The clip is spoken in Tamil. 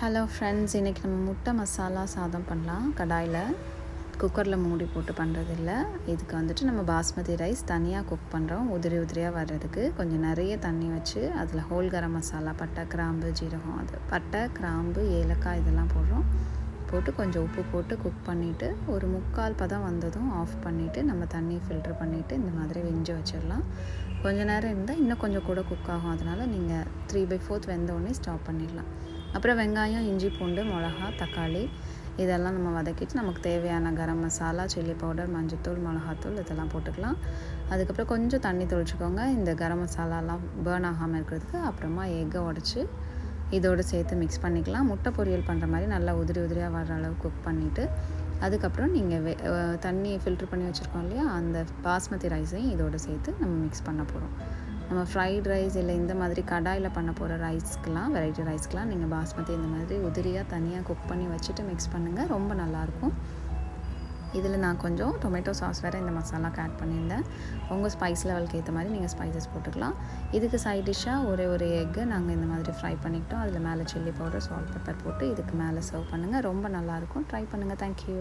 ஹலோ ஃப்ரெண்ட்ஸ் இன்றைக்கி நம்ம முட்டை மசாலா சாதம் பண்ணலாம். கடாயில் குக்கரில் மூடி போட்டு பண்ணுறதில்ல இதுக்கு வந்துட்டு நம்ம பாஸ்மதி ரைஸ் தனியாக குக் பண்ணுறோம் உதிரி உதிரியாக வர்றதுக்கு கொஞ்சம் நிறைய தண்ணி வச்சு அதில் ஹோல் கரம் மசாலா பட்டை கிராம்பு ஜீரகம் அது பட்டை கிராம்பு ஏலக்காய் இதெல்லாம் போடுறோம். போட்டு கொஞ்சம் உப்பு போட்டு குக் பண்ணிவிட்டு ஒரு முக்கால் பதம் வந்ததும் ஆஃப் பண்ணிவிட்டு நம்ம தண்ணி ஃபில்ட்ரு பண்ணிவிட்டு இந்த மாதிரி வெஞ்சு வச்சிடலாம். கொஞ்சம் நேரம் இருந்தால் இன்னும் கொஞ்சம் கூட குக் ஆகும். அதனால் நீங்கள் த்ரீ பை ஃபோர்த் வெந்தோடனே ஸ்டாப் பண்ணிடலாம். அப்புறம் வெங்காயம் இஞ்சி பூண்டு மிளகா தக்காளி இதெல்லாம் நம்ம வதக்கிட்டு நமக்கு தேவையான கரம் மசாலா சில்லி பவுடர் மஞ்சத்தூள் மிளகாத்தூள் இதெல்லாம் போட்டுக்கலாம். அதுக்கப்புறம் கொஞ்சம் தண்ணி தொளிச்சுக்கோங்க. இந்த கரம் மசாலாலாம் பேர்ன் ஆகாமல் இருக்கிறதுக்கு அப்புறமா எக்கை உடச்சி இதோடு சேர்த்து மிக்ஸ் பண்ணிக்கலாம். முட்டை பொரியல் பண்ணுற மாதிரி நல்லா உதிரி உதிரியாக வர அளவு குக் பண்ணிவிட்டு அதுக்கப்புறம் நீங்கள் வெ தண்ணி ஃபில்ட்ரு பண்ணி வச்சுருக்கோம் இல்லையா? அந்த பாஸ்மதி ரைஸையும் இதோடு சேர்த்து நம்ம மிக்ஸ் பண்ண போகிறோம் நம்ம ஃப்ரைட் ரைஸ் இல்லை இந்த மாதிரி கடாயில் பண்ண போகிற ரைஸ்க்கெலாம் வெரைட்டி ரைஸ்க்கெலாம் நீங்கள் பாஸ்மதி இந்த மாதிரி உதிரியாக தனியாக குக் பண்ணி வச்சுட்டு மிக்ஸ் பண்ணுங்கள் ரொம்ப நல்லாயிருக்கும். இதில் நான் கொஞ்சம் டொமேட்டோ சாஸ் வேறு இந்த மசாலாக்கு ஆட் பண்ணியிருந்தேன். உங்கள் ஸ்பைஸ் லெவலுக்கு ஏற்ற மாதிரி நீங்கள் ஸ்பைசஸ் போட்டுக்கலாம். இதுக்கு சைட் டிஷ்ஷாக ஒரே ஒரு எக்கு நாங்கள் இந்த மாதிரி ஃப்ரை பண்ணிக்கிட்டோம். அதில் மேலே சில்லி பவுடர் சால்ட் பெப்பர் போட்டு இதுக்கு மேலே சர்வ் பண்ணுங்கள் ரொம்ப நல்லாயிருக்கும். ட்ரை பண்ணுங்கள் தேங்க்யூ